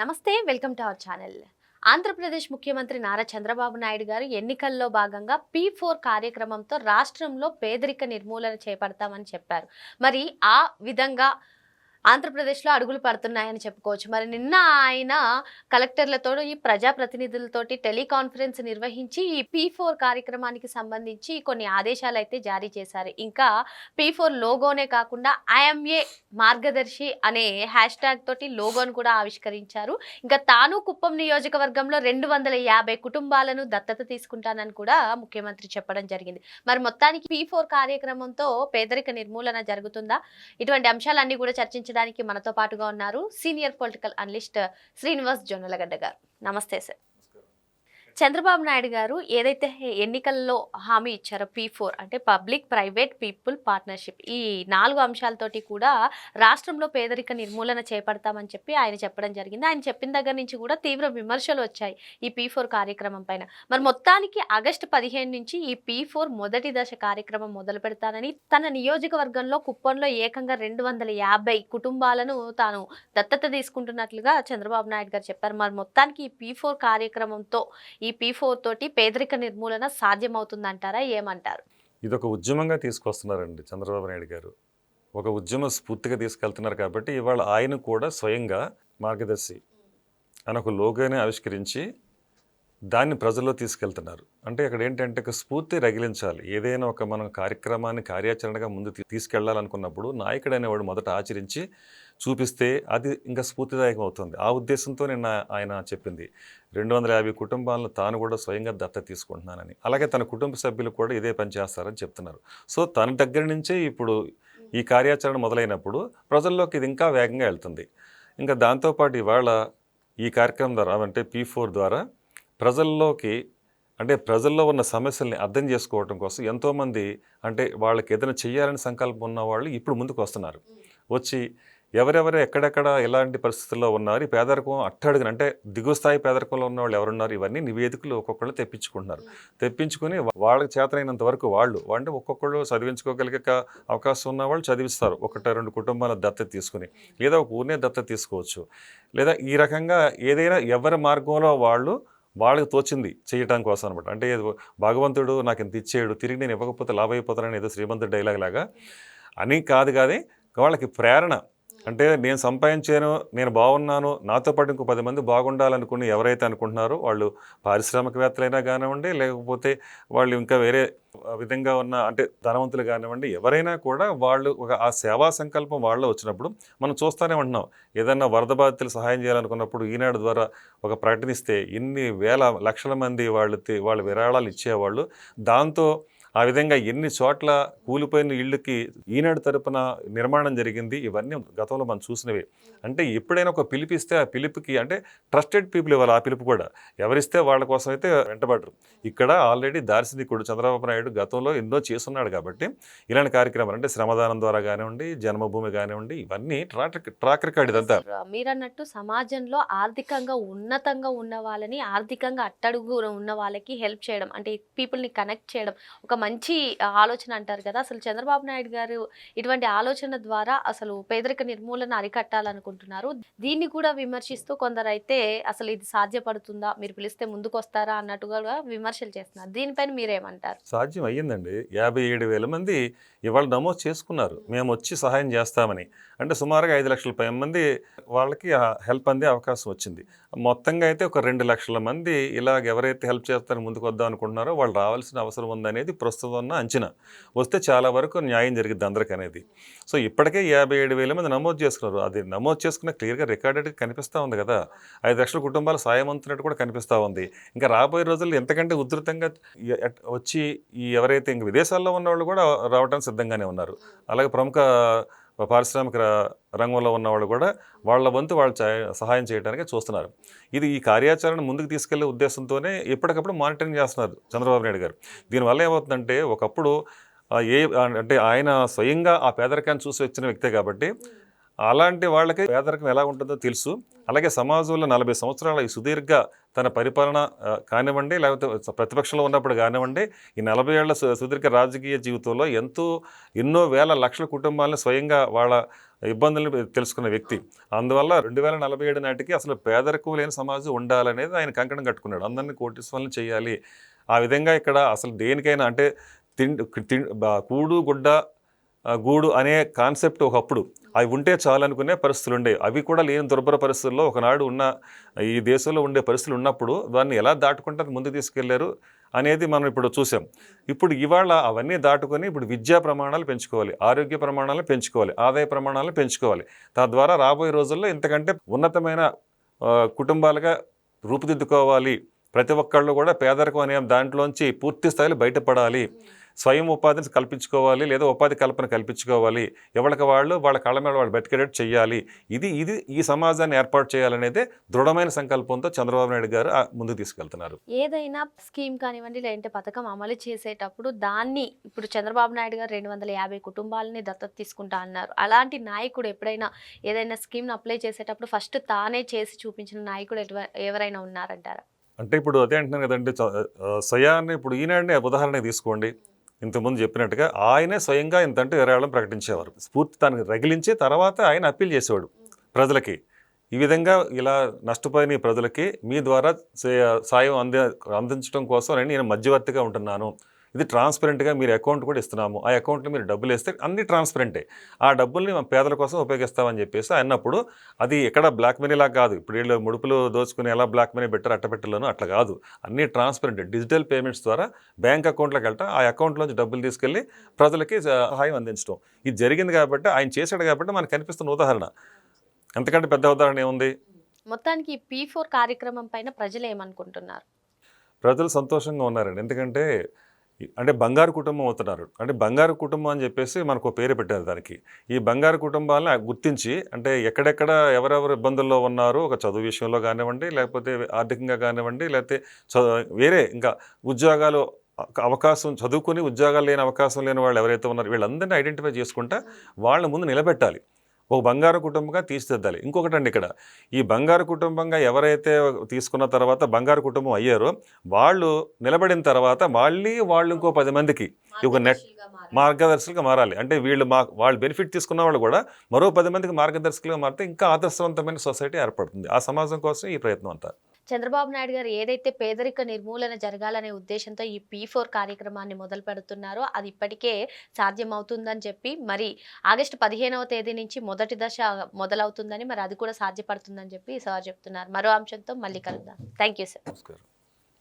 నమస్తే welcome to our channel. Andhra Pradesh ముఖ్యమంత్రి నారా చంద్రబాబు నాయుడు గారు ఎన్నికల్లో భాగంగా పీ ఫోర్ కార్యక్రమంతో రాష్ట్రంలో పేదరిక నిర్మూలన చేపడతామని చెప్పారు. మరి ఆ విధంగా ఆంధ్రప్రదేశ్లో అడుగులు పడుతున్నాయని చెప్పుకోవచ్చు. మరి నిన్న ఆయన కలెక్టర్లతో ఈ ప్రజాప్రతినిధులతోటి టెలికాన్ఫరెన్స్ నిర్వహించి ఈ పీ ఫోర్ కార్యక్రమానికి సంబంధించి కొన్ని ఆదేశాలు అయితే జారీ చేశారు. ఇంకా పీ ఫోర్ లోగోనే కాకుండా ఐఎంఏ మార్గదర్శి అనే హ్యాష్ ట్యాగ్ తోటి లోగోను కూడా ఆవిష్కరించారు. ఇంకా తాను కుప్పం నియోజకవర్గంలో రెండు వందల యాభై కుటుంబాలను దత్తత తీసుకుంటానని కూడా ముఖ్యమంత్రి చెప్పడం జరిగింది. మరి మొత్తానికి పీ ఫోర్ కార్యక్రమంతో పేదరిక నిర్మూలన జరుగుతుందా? ఇటువంటి అంశాలన్నీ కూడా చర్చించడానికి మనతో పాటుగా ఉన్నారు senior political analyst Srinivas Jonnalagadda garu. నమస్తే సార్. చంద్రబాబు నాయుడు గారు ఏదైతే ఎన్నికల్లో హామీ ఇచ్చారో పీ ఫోర్ అంటే పబ్లిక్ ప్రైవేట్ పీపుల్ పార్ట్నర్షిప్ ఈ నాలుగు అంశాలతోటి కూడా రాష్ట్రంలో పేదరిక నిర్మూలన చేపడతామని చెప్పి ఆయన చెప్పడం జరిగింది. ఆయన చెప్పిన దగ్గర నుంచి కూడా తీవ్ర విమర్శలు వచ్చాయి ఈ పీ ఫోర్ కార్యక్రమం పైన. మరి మొత్తానికి ఆగస్టు పదిహేను నుంచి ఈ పీ ఫోర్ మొదటి దశ కార్యక్రమం మొదలు పెడతానని తన నియోజకవర్గంలో కుప్పంలో ఏకంగా రెండు వందల యాభై కుటుంబాలను తాను దత్తత తీసుకుంటున్నట్లుగా చంద్రబాబు నాయుడు గారు చెప్పారు. మరి మొత్తానికి ఈ పీ ఫోర్ కార్యక్రమంతో ఈ ఈ పీ ఫోర్ తోటి పేదరిక నిర్మూలన సాధ్యమవుతుందంటారా? ఏమంటారు? ఇది ఒక ఉద్యమంగా తీసుకొస్తున్నారండి చంద్రబాబు నాయుడు గారు. ఒక ఉద్యమ స్ఫూర్తిగా తీసుకెళ్తున్నారు కాబట్టి ఇవాళ ఆయన కూడా స్వయంగా మార్గదర్శి అని ఒక లోగోని ఆవిష్కరించి దాన్ని ప్రజల్లో తీసుకెళ్తున్నారు. అంటే ఇక్కడ ఏంటంటే ఒక స్ఫూర్తి రగిలించాలి. ఏదైనా ఒక మనం కార్యక్రమాన్ని కార్యాచరణగా ముందు తీసుకెళ్ళాలనుకున్నప్పుడు నాయకుడు అనేవాడు మొదట ఆచరించి చూపిస్తే అది ఇంకా స్ఫూర్తిదాయకం అవుతుంది ఆ ఉద్దేశంతో నిన్న ఆయన చెప్పింది. రెండు వందల యాభై కుటుంబాలను తాను కూడా స్వయంగా దత్త తీసుకుంటున్నానని. అలాగే తన కుటుంబ సభ్యులు కూడా ఇదే పని చేస్తారని చెప్తున్నారు. సో తన దగ్గర నుంచే ఇప్పుడు ఈ కార్యాచరణ మొదలైనప్పుడు ప్రజల్లోకి ఇది ఇంకా వేగంగా వెళ్తుంది. ఇంకా దాంతోపాటు ఇవాళ ఈ కార్యక్రమం ద్వారా అంటే పీ ఫోర్ ద్వారా ప్రజల్లోకి అంటే ప్రజల్లో ఉన్న సమస్యల్ని అర్థం చేసుకోవడం కోసం ఎంతోమంది అంటే వాళ్ళకి ఏదైనా చేయాలని సంకల్పం ఉన్న వాళ్ళు ఇప్పుడు ముందుకు వస్తున్నారు. వచ్చి ఎవరెవరు ఎక్కడెక్కడ ఎలాంటి పరిస్థితుల్లో ఉన్నారు? ఈ పేదరికం అట్టడుగున అంటే దిగువ స్థాయి పేదరికంలో ఉన్న వాళ్ళు ఎవరున్నారు? ఇవన్నీ నివేదికలు ఒక్కొక్కళ్ళు తెప్పించుకుంటున్నారు. తెప్పించుకుని వాళ్ళకి చేతనైనంత వరకు వాళ్ళు అంటే ఒక్కొక్కళ్ళు చదివించుకోగలిగే అవకాశం ఉన్న వాళ్ళు చదివిస్తారు. ఒకటి రెండు కుటుంబాల దత్త తీసుకుని లేదా ఒక ఊరినే దత్త తీసుకోవచ్చు. లేదా ఈ రకంగా ఏదైనా ఎవరి మార్గంలో వాళ్ళు వాళ్ళకి తోచింది చేయటం కోసం అనమాట అంటే భగవంతుడు నాకు ఇంత ఇచ్చేయడు తిరిగి నేను ఇవ్వకపోతే లాభ అయిపోతానని ఏదో శ్రీమంతుడు డైలాగ్ లాగా. అని కాదు కాదే వాళ్ళకి ప్రేరణ అంటే నేను సంపాదించాను నేను బాగున్నాను నాతో పాటు ఇంకో పది మంది బాగుండాలనుకుని ఎవరైతే అనుకుంటున్నారో వాళ్ళు పారిశ్రామికవేత్తలైనా కానివ్వండి లేకపోతే వాళ్ళు ఇంకా వేరే విధంగా ఉన్న అంటే ధనవంతులు కానివ్వండి ఎవరైనా కూడా వాళ్ళు ఒక ఆ సేవా సంకల్పం వాళ్ళలో వచ్చినప్పుడు మనం చూస్తూనే ఉంటున్నాం. ఏదన్నా వరద బాధితులు సహాయం చేయాలనుకున్నప్పుడు ఈనాడు ద్వారా ఒక ప్రకటనిస్తే ఇన్ని వేల లక్షల మంది వాళ్ళు వాళ్ళ వాళ్ళు విరాళాలు ఇచ్చేవాళ్ళు. దాంతో ఆ విధంగా ఎన్ని చోట్ల కూలిపోయిన ఇళ్ళకి ఈనాడు తరపున నిర్మాణం జరిగింది ఇవన్నీ గతంలో మనం చూసినవి. అంటే ఎప్పుడైనా ఒక పిలిపిస్తే ఆ పిలుపుకి అంటే ట్రస్టెడ్ పీపుల్ ఇవ్వాలి ఆ పిలుపు కూడా. ఎవరిస్తే వాళ్ళ కోసం అయితే వెంటబడరు. ఇక్కడ ఆల్రెడీ దార్శనికుడు చంద్రబాబు నాయుడు గతంలో ఎన్నో చేస్తున్నాడు కాబట్టి ఇలాంటి కార్యక్రమాలు అంటే శ్రమదానం ద్వారా కానివ్వండి జన్మభూమి కానివ్వండి ఇవన్నీ ట్రాక్ ట్రాక్ రికార్డ్ ఇదంతా మీరన్నట్టు సమాజంలో ఆర్థికంగా ఉన్నతంగా ఉన్న వాళ్ళని ఆర్థికంగా అట్టడుగు ఉన్న వాళ్ళకి హెల్ప్ చేయడం అంటే పీపుల్ని కనెక్ట్ చేయడం ఒక మంచి ఆలోచన అంటారు కదా. అసలు చంద్రబాబు నాయుడు గారు ఇటువంటి ఆలోచన ద్వారా అసలు పేదరిక నిర్మూలన అరికట్టాలనుకుంటున్నారు. దీన్ని కూడా విమర్శిస్తూ కొందరైతే అసలు ఇది సాధ్యపడుతుందా మీరు పిలిస్తే ముందుకు వస్తారా అన్నట్టుగా విమర్శలు చేస్తున్నారు. దీనిపైన మీరేమంటారు? సాధ్యం అయ్యిందండి. యాభై ఏడు వేల మంది ఇవాళ నమోదు చేసుకున్నారు. మేము వచ్చి సహాయం చేస్తామని. అంటే సుమారుగా ఐదు లక్షల పై మంది వాళ్ళకి హెల్ప్ అందే అవకాశం వచ్చింది. మొత్తంగా అయితే ఒక రెండు లక్షల మంది ఇలాగ ఎవరైతే హెల్ప్ చేస్తారని ముందుకు వద్దాం అనుకుంటున్నారో వాళ్ళు రావాల్సిన అవసరం ఉందనేది ప్రస్తుతం ఉన్న అంచనా. వస్తే చాలా వరకు న్యాయం జరిగింది అందరికీ అనేది. సో ఇప్పటికే యాభై ఏడు వేల మంది నమోదు చేసుకున్నారు. అది నమోదు చేసుకున్న క్లియర్గా రికార్డెడ్ కనిపిస్తూ ఉంది కదా. ఐదు లక్షల కుటుంబాలు సాయం అందుతున్నట్టు కూడా కనిపిస్తూ ఉంది. ఇంకా రాబోయే రోజుల్లో ఎంతకంటే ఉధృతంగా వచ్చి ఈ ఎవరైతే ఇంక విదేశాల్లో ఉన్న వాళ్ళు కూడా రావడానికి సిద్ధంగానే ఉన్నారు. అలాగే ప్రముఖ పారిశ్రామిక రంగంలో ఉన్న వాళ్ళు కూడా వాళ్ళ వంతు వాళ్ళు సహాయం చేయడానికి చూస్తున్నారు. ఇది ఈ కార్యాచరణ ముందుకు తీసుకెళ్ళే ఉద్దేశంతోనే ఎప్పటికప్పుడు మానిటరింగ్ చేస్తున్నారు చంద్రబాబు నాయుడు గారు. దీనివల్ల ఏమవుతుందంటే ఒకప్పుడు ఏ అంటే ఆయన స్వయంగా ఆ పేదరికాన్ని చూసి వచ్చిన వ్యక్తే కాబట్టి అలాంటి వాళ్ళకి పేదరికం ఎలా ఉంటుందో తెలుసు. అలాగే సమాజంలో నలభై సంవత్సరాల ఈ సుదీర్ఘ తన పరిపాలన కానివ్వండి లేకపోతే ప్రతిపక్షంలో ఉన్నప్పుడు కానివ్వండి ఈ నలభై ఏళ్ళ సు- సుదీర్ఘ రాజకీయ జీవితంలో ఎంతో ఎన్నో వేల లక్షల కుటుంబాలను స్వయంగా వాళ్ళ ఇబ్బందులను తెలుసుకున్న వ్యక్తి. అందువల్ల రెండు వేల నలభై ఏడు నాటికి అసలు పేదరికం లేని సమాజం ఉండాలనేది ఆయన కంకణం కట్టుకున్నాడు. అందరినీ కోటీశ్వరులను చేయాలి. ఆ విధంగా ఇక్కడ అసలు దేనికైనా అంటే తిండి బా- కూడు గుడ్డ గూడు అనే కాన్సెప్ట్ ఒకప్పుడు. అవి ఉంటే చాలనుకునే పరిస్థితులు ఉండేవి అవి కూడా లేని దుర్భర పరిస్థితుల్లో ఒకనాడు ఉన్న ఈ దేశంలో ఉండే పరిస్థితులు ఉన్నప్పుడు దాన్ని ఎలా దాటుకుంటారు ముందు తీసుకెళ్ళారు అనేది మనం ఇప్పుడు చూసాం. ఇప్పుడు ఇవాళ అవన్నీ దాటుకొని ఇప్పుడు విద్యా ప్రమాణాలు పెంచుకోవాలి. ఆరోగ్య ప్రమాణాలు పెంచుకోవాలి. ఆదాయ ప్రమాణాలు పెంచుకోవాలి. తద్వారా రాబోయే రోజుల్లో ఇంతకంటే ఉన్నతమైన కుటుంబాలుగా రూపుదిద్దుకోవాలి. ప్రతి ఒక్కళ్ళు కూడా పేదరికం అనే దాంట్లోంచి పూర్తి స్థాయిలో బయటపడాలి. స్వయం ఉపాధిని కల్పించుకోవాలి లేదా ఉపాధి కల్పన కల్పించుకోవాలి. ఎవరికి వాళ్ళు వాళ్ళ కళ్ళ మీద వాళ్ళు బతికేటట్టు చేయాలి ఇది ఇది ఈ సమాజాన్ని ఏర్పాటు చేయాలనేదే దృఢమైన సంకల్పంతో చంద్రబాబు నాయుడు గారు ముందుకు తీసుకెళ్తున్నారు. ఏదైనా స్కీమ్ కానివ్వండి లేదంటే పథకం అమలు చేసేటప్పుడు దాన్ని ఇప్పుడు చంద్రబాబు నాయుడు గారు రెండు వందల యాభై కుటుంబాలని దత్తత తీసుకుంటా అన్నారు. అలాంటి నాయకుడు ఎప్పుడైనా ఏదైనా స్కీమ్ని అప్లై చేసేటప్పుడు ఫస్ట్ తానే చేసి చూపించిన నాయకుడు ఎవరైనా ఉన్నారంటారా? అంటే ఇప్పుడు అదే అంటున్నాను కదండి స్వయాన్ని ఇప్పుడు ఈనాడిని ఉదాహరణ తీసుకోండి. ఇంతకుముందు చెప్పినట్టుగా ఆయనే స్వయంగా ఇంతంటూ విరాళం ప్రకటించేవారు. స్ఫూర్తి తనకు రగిలించి తర్వాత ఆయన అప్పీల్ చేసేవాడు ప్రజలకి. ఈ విధంగా ఇలా నష్టపోయిన ఈ ప్రజలకి మీ ద్వారా సే- సాయం అంది అందించడం కోసం నేను మధ్యవర్తిగా ఉంటున్నాను. ఇది ట్రాన్స్పరెంట్గా మీరు అకౌంట్ కూడా ఇస్తున్నాము. ఆ అకౌంట్లో మీరు డబ్బులు వేస్తే అన్ని ట్రాన్స్పరెంటే ఆ డబ్బుల్ని మేము పేదల కోసం ఉపయోగిస్తామని చెప్పేసి అన్నప్పుడు అది ఎక్కడ బ్లాక్ మనీలా కాదు. ఇప్పుడు వీళ్ళు ముడుపులు దోచుకుని ఎలా బ్లాక్ మనీ పెట్టారు అట్టపెట్టలోనూ అట్లా కాదు. అన్ని ట్రాన్స్పరెంట్ డిజిటల్ పేమెంట్స్ ద్వారా బ్యాంక్ అకౌంట్లోకి వెళ్ళటం ఆ అకౌంట్లోంచి డబ్బులు తీసుకెళ్ళి ప్రజలకి సహాయం అందించడం ఇది జరిగింది కాబట్టి ఆయన చేశాడు కాబట్టి మనకు కనిపిస్తున్న ఉదాహరణ. ఎంతకంటే పెద్ద ఉదాహరణ ఏముంది? మొత్తానికి పీ ఫోర్ కార్యక్రమం పైన ప్రజలు ఏమనుకుంటున్నారు? ప్రజలు సంతోషంగా ఉన్నారండి. ఎందుకంటే అంటే బంగారు కుటుంబం అవుతున్నారు. అంటే బంగారు కుటుంబం అని చెప్పేసి మనకు పేరు పెట్టారు దానికి. ఈ బంగారు కుటుంబాలను గుర్తించి అంటే ఎక్కడెక్కడ ఎవరెవరు ఇబ్బందుల్లో ఉన్నారు ఒక చదువు విషయంలో కానివ్వండి లేకపోతే ఆర్థికంగా కానివ్వండి లేకపోతే వేరే ఇంకా ఉద్యోగాలు అవ- అవకాశం చదువుకుని ఉద్యోగాలు లేని అవకాశం లేని వాళ్ళు ఎవరైతే ఉన్నారో వీళ్ళందరినీ ఐడెంటిఫై చేసుకుంటా వాళ్ళ ముందు నిలబెట్టాలి. ఒక బంగారు కుటుంబంగా తీర్చిదిద్దాలి. ఇంకొకటి అండి ఇక్కడ. ఈ బంగారు కుటుంబంగా ఎవరైతే తీసుకున్న తర్వాత బంగారు కుటుంబం అయ్యారో వాళ్ళు నిలబడిన తర్వాత మళ్ళీ వాళ్ళు ఇంకో పది మందికి ఒక నెట్ మార్గదర్శకులుగా మారాలి. అంటే వీళ్ళు మా వాళ్ళు బెనిఫిట్ తీసుకున్న వాళ్ళు కూడా మరో పది మందికి మార్గదర్శకులుగా మారితే ఇంకా ఆదర్శవంతమైన సొసైటీ ఏర్పడుతుంది. ఆ సమాజం కోసం ఈ ప్రయత్నం అంతా. చంద్రబాబు నాయుడు గారు ఏదైతే పేదరిక నిర్మూలన జరగాలనే ఉద్దేశంతో ఈ పీ ఫోర్ కార్యక్రమాన్ని మొదలు పెడుతున్నారో అది ఇప్పటికే సాధ్యం అవుతుందని చెప్పి మరి ఆగస్టు పదిహేనవ తేదీ నుంచి మొదటి దశ మొదలవుతుందని మరి అది కూడా సాధ్యపడుతుందని చెప్పి సార్ చెప్తున్నారు. మరో అంశంతో మళ్ళీ కలుద్దాం. Thank you sir